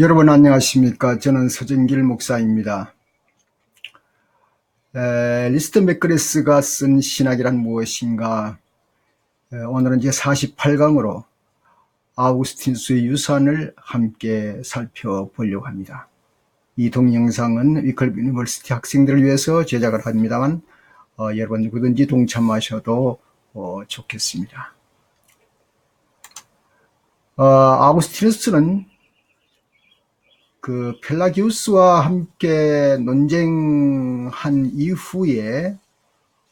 여러분 안녕하십니까? 저는 서정길 목사입니다. 에, 리스트 맥그레스가 쓴 신학이란 무엇인가? 에, 오늘은 이제 48강으로 아우구스틴수의 유산을 함께 살펴보려고 합니다. 이 동영상은 위클 유니버시티 학생들을 위해서 제작을 합니다만 어, 여러분 누구든지 동참하셔도 어, 좋겠습니다. 어, 아우구스티누스는 그 펠라기우스와 함께 논쟁한 이후에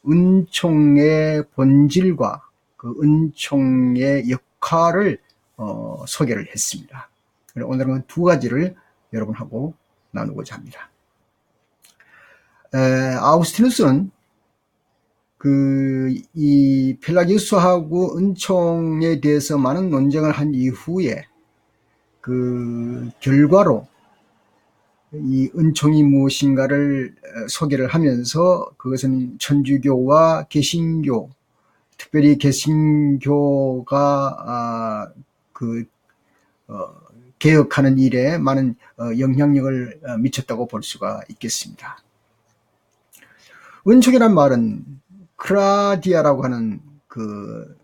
은총의 본질과 그 은총의 역할을 어, 소개를 했습니다. 오늘은 두 가지를 여러분하고 나누고자 합니다. 에, 아우스티누스는 그 이 펠라기우스하고 은총에 대해서 많은 논쟁을 한 이후에 그 결과로 이 은총이 무엇인가를 소개를 하면서 그것은 천주교와 개신교, 특별히 개신교가 아, 그 어, 개혁하는 일에 많은 어, 영향력을 어, 미쳤다고 볼 수가 있겠습니다. 은총이란 말은 크라디아라고 하는 그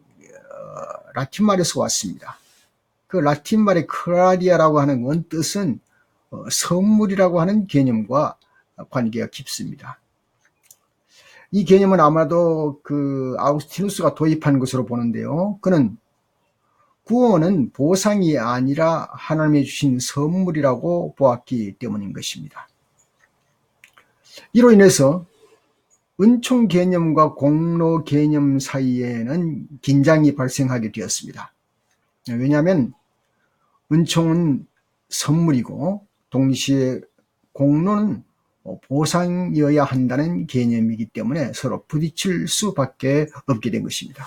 라틴 말에서 왔습니다. 그 라틴 말의 크라디아라고 하는 원 뜻은 어, 선물이라고 하는 개념과 관계가 깊습니다. 이 개념은 아마도 그 아우스티누스가 도입한 것으로 보는데요. 그는 구원은 보상이 아니라 하나님이 주신 선물이라고 보았기 때문인 것입니다. 이로 인해서 은총 개념과 공로 개념 사이에는 긴장이 발생하게 되었습니다. 왜냐하면 은총은 선물이고 동시에 공로는 보상이어야 한다는 개념이기 때문에 서로 부딪힐 수밖에 없게 된 것입니다.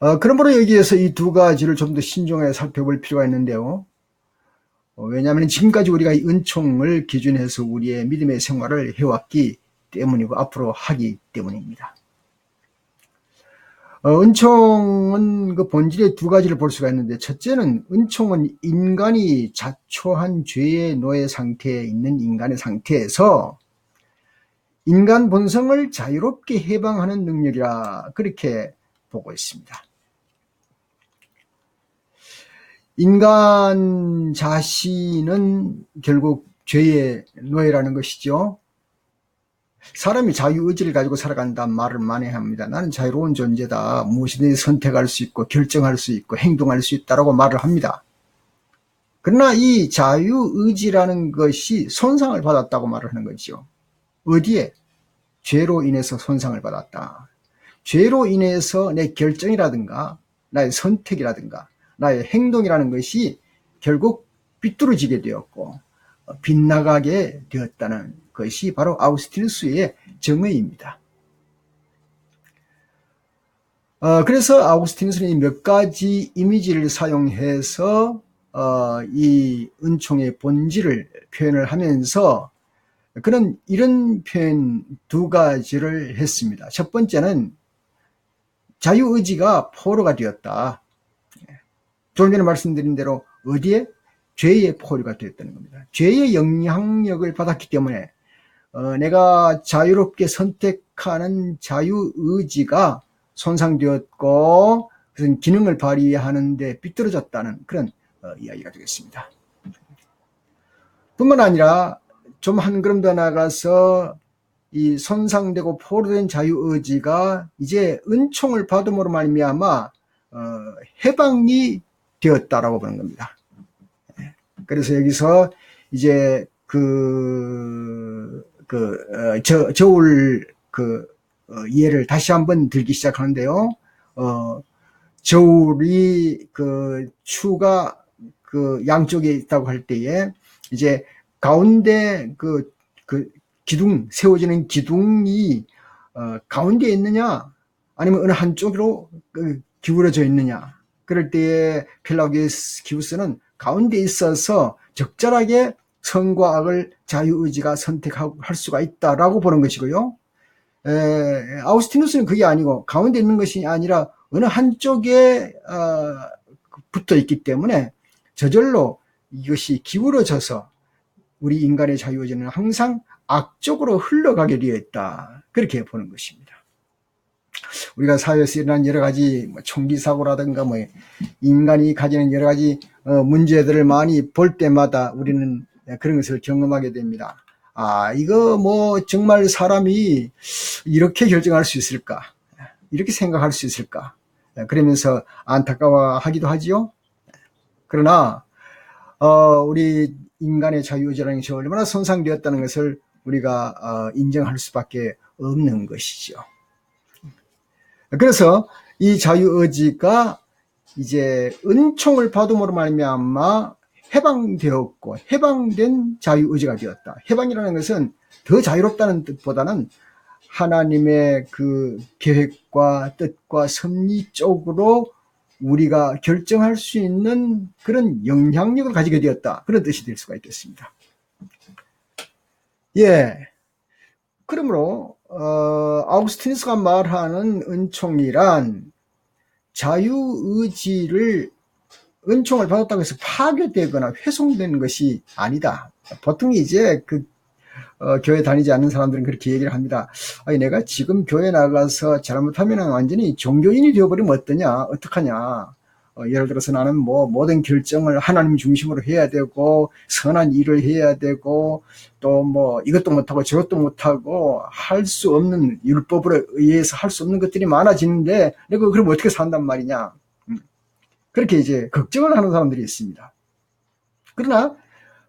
어, 그러므로 여기에서 이 두 가지를 좀 더 신중하게 살펴볼 필요가 있는데요. 어, 왜냐하면 지금까지 우리가 이 은총을 기준해서 우리의 믿음의 생활을 해왔기 때문이고 앞으로 하기 때문입니다. 어, 은총은 그 본질의 두 가지를 볼 수가 있는데 첫째는 은총은 인간이 자초한 죄의 노예 상태에 있는 인간의 상태에서 인간 본성을 자유롭게 해방하는 능력이라 그렇게 보고 있습니다. 인간 자신은 결국 죄의 노예라는 것이죠. 사람이 자유의지를 가지고 살아간다는 말을 많이 합니다. 나는 자유로운 존재다. 무엇이든지 선택할 수 있고 결정할 수 있고 행동할 수 있다라고 말을 합니다. 그러나 이 자유의지라는 것이 손상을 받았다고 말을 하는 거죠. 어디에? 죄로 인해서 손상을 받았다. 죄로 인해서 내 결정이라든가 나의 선택이라든가 나의 행동이라는 것이 결국 삐뚤어지게 되었고 빗나가게 되었다는 것이 바로 아우스티누스의 정의입니다. 어, 그래서 아우스티누스는 몇 가지 이미지를 사용해서 어, 이 은총의 본질을 표현을 하면서 그런 이런 표현 두 가지를 했습니다. 첫 번째는 자유의지가 포로가 되었다. 조금 전에 말씀드린 대로 어디에? 죄의 포로가 되었다는 겁니다. 죄의 영향력을 받았기 때문에 어, 내가 자유롭게 선택하는 자유 의지가 손상되었고 그래서 기능을 발휘하는데 삐뚤어졌다는 그런 어, 이야기가 되겠습니다. 뿐만 아니라 좀 한 걸음 더 나가서 이 손상되고 포로된 자유 의지가 이제 은총을 받음으로 말미암아 어, 해방이 되었다라고 보는 겁니다. 예. 그래서 여기서 이제 그, 그, 어, 저, 저울 그, 어, 예를 다시 한번 들기 시작하는데요. 어, 저울이 그 추가 그 양쪽에 있다고 할 때에 이제 가운데 그, 그 기둥, 세워지는 기둥이 어, 가운데에 있느냐 아니면 어느 한쪽으로 그 기울어져 있느냐 그럴 때에 필라기우스는 가운데 있어서 적절하게 선과 악을 자유의지가 선택할 수가 있다라고 보는 것이고요. 에, 아우스티누스는 그게 아니고 가운데 있는 것이 아니라 어느 한쪽에 어, 붙어 있기 때문에 저절로 이것이 기울어져서 우리 인간의 자유의지는 항상 악적으로 흘러가게 되어 있다. 그렇게 보는 것입니다. 우리가 사회에서 일어난 여러 가지 뭐 총기 사고라든가 뭐 인간이 가지는 여러 가지 어, 문제들을 많이 볼 때마다 우리는 그런 것을 경험하게 됩니다. 아, 이거 뭐 정말 사람이 이렇게 결정할 수 있을까? 이렇게 생각할 수 있을까? 그러면서 안타까워하기도 하지요. 그러나 어, 우리 인간의 자유의지라는 것이 얼마나 손상되었다는 것을 우리가 어, 인정할 수밖에 없는 것이죠. 그래서 이 자유의지가 이제 은총을 받음으로 말미암아 해방되었고 해방된 자유의지가 되었다. 해방이라는 것은 더 자유롭다는 뜻보다는 하나님의 그 계획과 뜻과 섭리 쪽으로 우리가 결정할 수 있는 그런 영향력을 가지게 되었다. 그런 뜻이 될 수가 있겠습니다. 예. 그러므로 어, 아우구스티누스가 말하는 은총이란 자유의지를 은총을 받았다고 해서 파괴되거나 훼손되는 것이 아니다. 보통 이제 그 어, 교회 다니지 않는 사람들은 그렇게 얘기를 합니다. 아니, 내가 지금 교회 나가서 잘못하면 완전히 종교인이 되어버리면 어떠냐, 어떡하냐. 어, 예를 들어서 나는 뭐 모든 결정을 하나님 중심으로 해야 되고 선한 일을 해야 되고 또 뭐 이것도 못하고 저것도 못하고 할 수 없는 율법으로 의해서 할 수 없는 것들이 많아지는데 내가 그럼 어떻게 산단 말이냐 음. 그렇게 이제 걱정을 하는 사람들이 있습니다. 그러나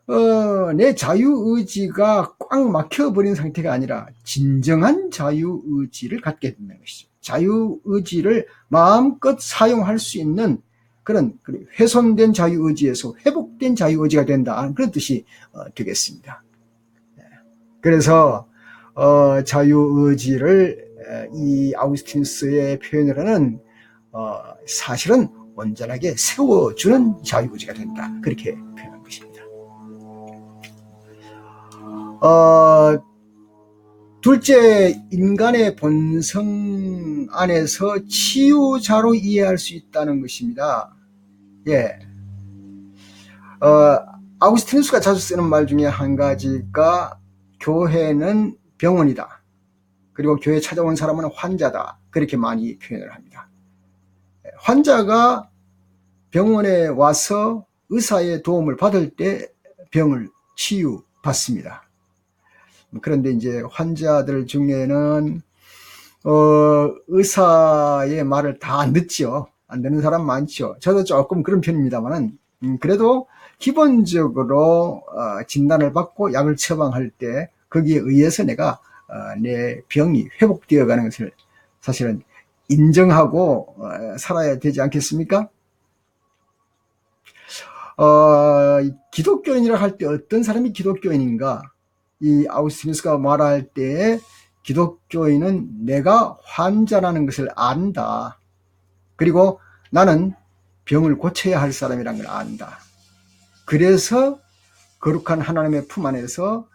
어, 내 자유의지가 꽉 막혀버린 상태가 아니라 진정한 자유의지를 갖게 된다는 것이죠. 자유의지를 마음껏 사용할 수 있는 그런 훼손된 자유의지에서 회복된 자유의지가 된다. 그런 뜻이 어, 되겠습니다. 네. 그래서 어, 자유의지를 이 아우스틴스의 표현으로는 어, 사실은 온전하게 세워주는 자유의지가 된다. 그렇게 표현한 것입니다. 어, 둘째, 인간의 본성 안에서 치유자로 이해할 수 있다는 것입니다. 예. 어, 아우스티누스가 자주 쓰는 말 중에 한 가지가 교회는 병원이다. 그리고 교회 찾아온 사람은 환자다. 그렇게 많이 표현을 합니다. 예, 환자가 병원에 와서 의사의 도움을 받을 때 병을 치유받습니다. 그런데 이제 환자들 중에는 어, 의사의 말을 다 듣죠. 안 되는 사람 많죠. 저도 조금 그런 편입니다만은 음, 그래도 기본적으로 어, 진단을 받고 약을 처방할 때 거기에 의해서 내가 어, 내 병이 회복되어 가는 것을 사실은 인정하고 어, 살아야 되지 않겠습니까? 어, 기독교인이라 할 때 어떤 사람이 기독교인인가? 이 아우스티누스가 말할 때 기독교인은 내가 환자라는 것을 안다. 그리고 나는 병을 고쳐야 할 사람이란 걸 안다. 그래서 거룩한 하나님의 품 안에서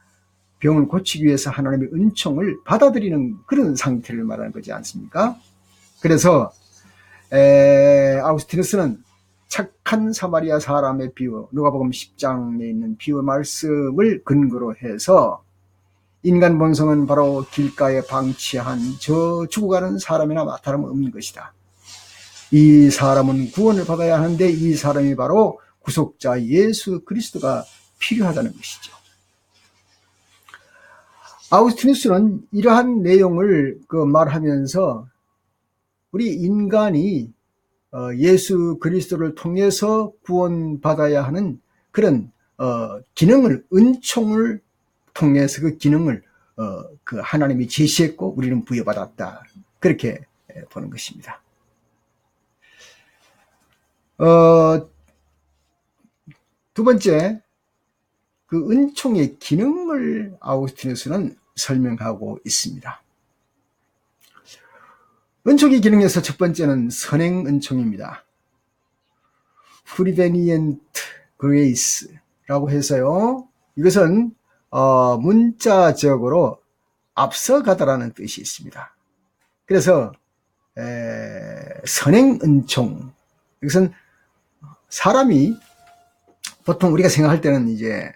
병을 고치기 위해서 하나님의 은총을 받아들이는 그런 상태를 말하는 거지 않습니까? 그래서 아우스티누스는 착한 사마리아 사람의 비유, 누가복음 10장에 있는 비유 말씀을 근거로 해서 인간 본성은 바로 길가에 방치한 저 죽어가는 사람이나 다름없는 것이다. 이 사람은 구원을 받아야 하는데 이 사람이 바로 구속자 예수 그리스도가 필요하다는 것이죠. 아우스티누스는 이러한 내용을 그 말하면서 우리 인간이 어, 예수 그리스도를 통해서 구원받아야 하는 그런 어, 기능을 은총을 통해서 그 기능을 어, 그 하나님이 제시했고 우리는 부여받았다 그렇게 보는 것입니다. 어, 두 번째, 그 은총의 기능을 아우스티누스는 설명하고 있습니다. 은총의 기능에서 첫 번째는 선행 은총입니다. 프리베니엔트 그레이스라고 해서요. 이것은 어, 문자적으로 앞서가다라는 뜻이 있습니다. 그래서 에, 선행 은총 이것은 사람이 보통 우리가 생각할 때는 이제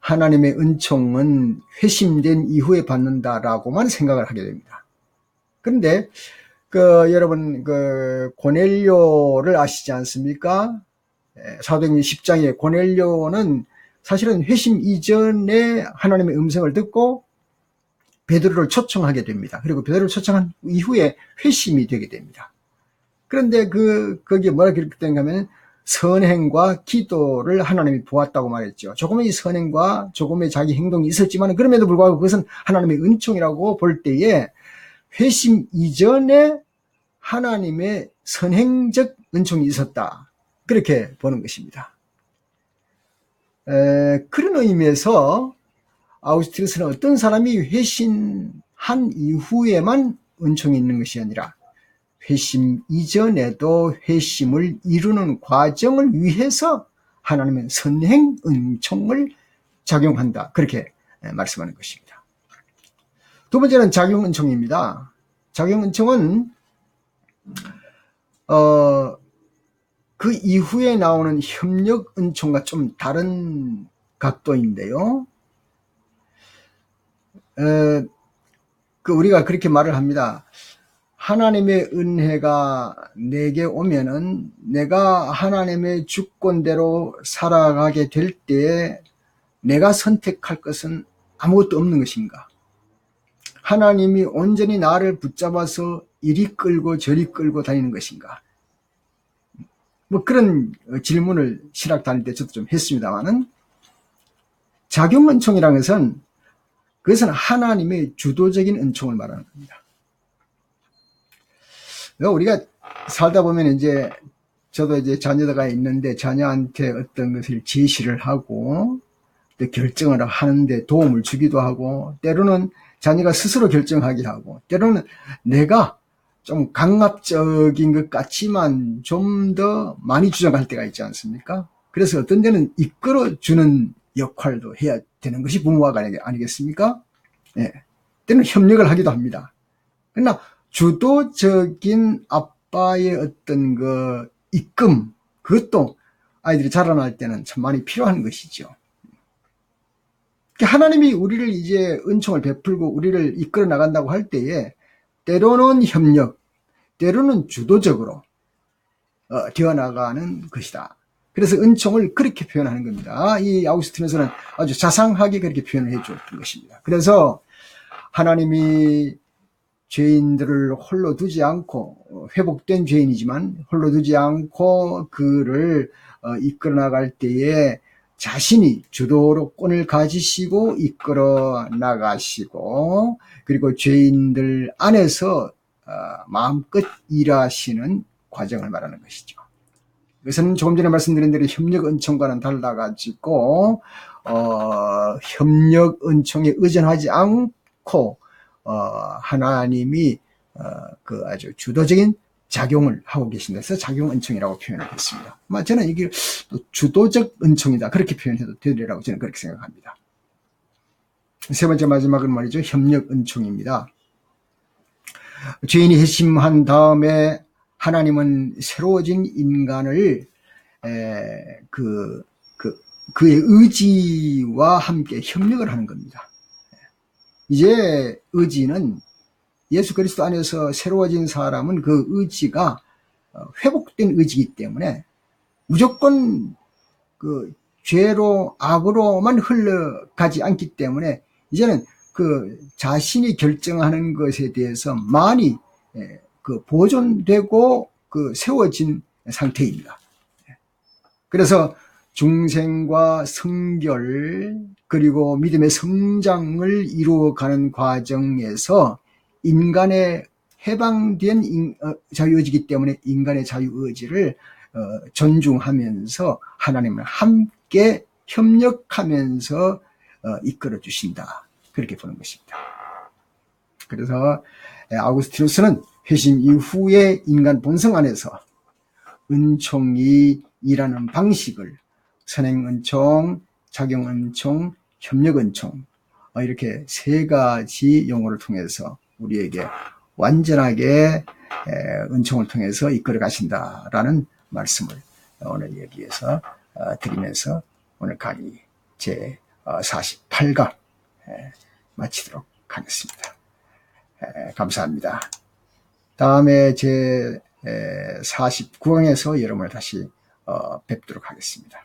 하나님의 은총은 회심된 이후에 받는다라고만 생각을 하게 됩니다. 그런데 그 여러분 그 고넬료를 아시지 않습니까? 예, 사도행전 10장에 고넬료는 사실은 회심 이전에 하나님의 음성을 듣고 베드로를 초청하게 됩니다. 그리고 베드로를 초청한 이후에 회심이 되게 됩니다. 그런데 그 거기에 뭐라 기록된가 하면 선행과 기도를 하나님이 보았다고 말했죠. 조금의 선행과 조금의 자기 행동이 있었지만 그럼에도 불구하고 그것은 하나님의 은총이라고 볼 때에 회심 이전에 하나님의 선행적 은총이 있었다. 그렇게 보는 것입니다. 에, 그런 의미에서 아우스트리스는 어떤 사람이 회심한 이후에만 은총이 있는 것이 아니라 회심 이전에도 회심을 이루는 과정을 위해서 하나님은 선행 은총을 작용한다. 그렇게 말씀하는 것입니다. 두 번째는 작용 은총입니다. 작용 은총은 어, 그 이후에 나오는 협력 은총과 좀 다른 각도인데요. 에, 그 우리가 그렇게 말을 합니다. 하나님의 은혜가 내게 오면은 내가 하나님의 주권대로 살아가게 될 때에 내가 선택할 것은 아무것도 없는 것인가? 하나님이 온전히 나를 붙잡아서 이리 끌고 저리 끌고 다니는 것인가? 뭐 그런 질문을 신학 다닐 때 저도 좀 했습니다만은 작용 은총이라는 것은 그것은 하나님의 주도적인 은총을 말하는 겁니다. 우리가 살다 보면 이제 저도 이제 자녀가 있는데 자녀한테 어떤 것을 제시를 하고 또 결정을 하는데 도움을 주기도 하고 때로는 자녀가 스스로 결정하기도 하고 때로는 내가 좀 강압적인 것 같지만 좀 더 많이 주장할 때가 있지 않습니까? 그래서 어떤 데는 이끌어주는 역할도 해야 되는 것이 부모가 아니겠습니까? 예. 때는 협력을 하기도 합니다. 그러나 주도적인 아빠의 어떤 그 입금, 그것도 아이들이 자라날 때는 참 많이 필요한 것이죠. 그러니까 하나님이 우리를 이제 은총을 베풀고 우리를 이끌어 나간다고 할 때에 때로는 협력, 때로는 주도적으로 어, 되어나가는 것이다. 그래서 은총을 그렇게 표현하는 겁니다. 이 아우스틴에서는 아주 자상하게 그렇게 표현을 해줬던 것입니다. 그래서 하나님이 죄인들을 홀로 두지 않고 어, 회복된 죄인이지만 홀로 두지 않고 그를 어, 이끌어 나갈 때에 자신이 주도로권을 가지시고 이끌어 나가시고 그리고 죄인들 안에서 어, 마음껏 일하시는 과정을 말하는 것이죠. 이것은 조금 전에 말씀드린 대로 협력 은총과는 달라가지고 어, 협력 은총에 의존하지 않고 어, 하나님이 어, 그 아주 주도적인 작용을 하고 계신다 해서 작용 은총이라고 표현을 했습니다. 저는 이게 주도적 은총이다 그렇게 표현해도 되리라고 저는 그렇게 생각합니다. 세 번째 마지막은 말이죠. 협력 은총입니다. 죄인이 회심한 다음에 하나님은 새로워진 인간을 에, 그, 그, 그의 의지와 함께 협력을 하는 겁니다. 이제 의지는 예수 그리스도 안에서 새로워진 사람은 그 의지가 어, 회복된 의지이기 때문에 무조건 그 죄로 악으로만 흘러가지 않기 때문에 이제는 그 자신이 결정하는 것에 대해서 많이 예, 그 보존되고 그 세워진 상태입니다. 그래서 중생과 성결 그리고 믿음의 성장을 이루어가는 과정에서 인간의 해방된 어, 자유의지이기 때문에 인간의 자유의지를 어, 존중하면서 하나님을 함께 협력하면서 어, 이끌어 주신다. 그렇게 보는 것입니다. 그래서 아우구스티누스는 회심 이후에 인간 본성 안에서 은총이 일하는 방식을 선행 은총, 작용 은총, 협력 은총 이렇게 세 가지 용어를 통해서 우리에게 완전하게 은총을 통해서 이끌어 가신다라는 말씀을 오늘 여기에서 어, 드리면서 오늘 강의 제 48강 마치도록 하겠습니다. 에, 감사합니다. 다음에 제 49강에서 여러분을 다시 어, 뵙도록 하겠습니다.